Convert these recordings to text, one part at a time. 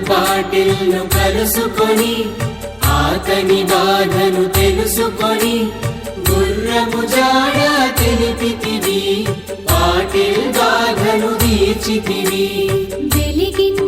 చాంద్ పాటిల్ను కలుసుకొని ఆతని బాధను తెలుసుకొని గుర్రము జాడ తెలిపితివి పాటిల్ బాధను తీర్చితివి వెలిగించావు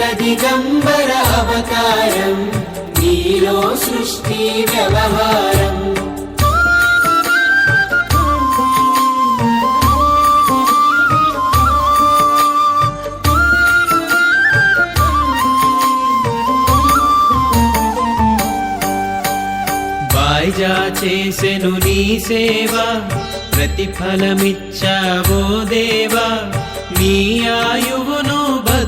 దత్త అవతారం నీలో సృష్టి వ్యవహారం. వాయిజా చేసెను నీ సేవ ప్రతిఫలమిచ్చావో దేవా నీ ఆయువును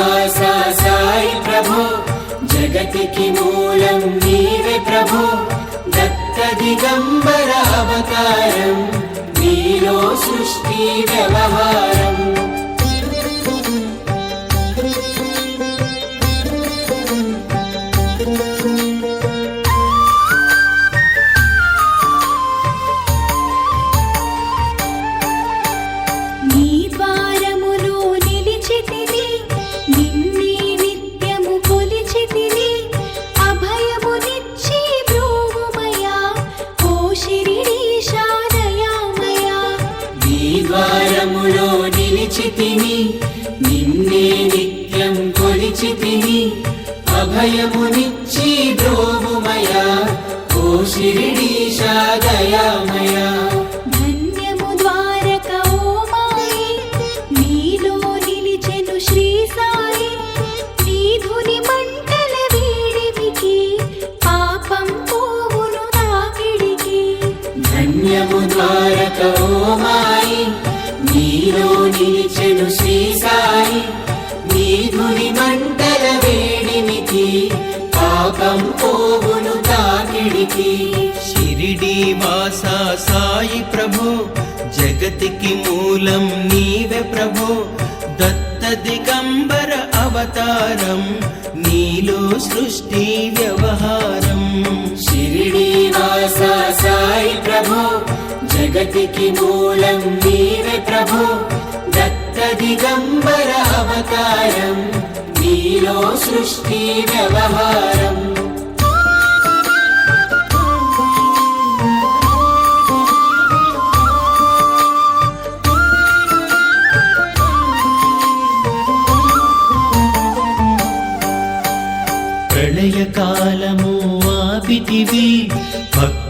షిరిడి వాస సాయి ప్రభు జగతికి మూలం నీవే ప్రభు. దత్త దిగంబర కొలిచితిని నిన్నే నిత్యం కొలిచితిని అభయమునిచ్చి ద్రోవుమయా ఓ శిరిడీశా దయామయా. నీలో నిలిచెను శ్రీ సాయి నీ ధుని మంటల వేడినికి పాపం పోవును తాకిడికి. షిరిడి వాస సాయి ప్రభు జగతికి మూలం నీవే ప్రభు. దత్త దిగంబర అవతారం నీలో సృష్టి వ్యవహారం. షిరిడి వాస సాయి ప్రభు జగతికి మూలం నీవే ప్రభు. దత్త దిగంబర అవతారం నీలో సృష్టి వ్యవహారం. ప్రళయకాలము ఆపితివి భక్తి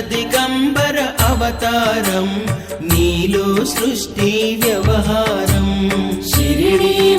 దిగంబర అవతారం నీలో సృష్టి వ్యవహారం. షిరిడి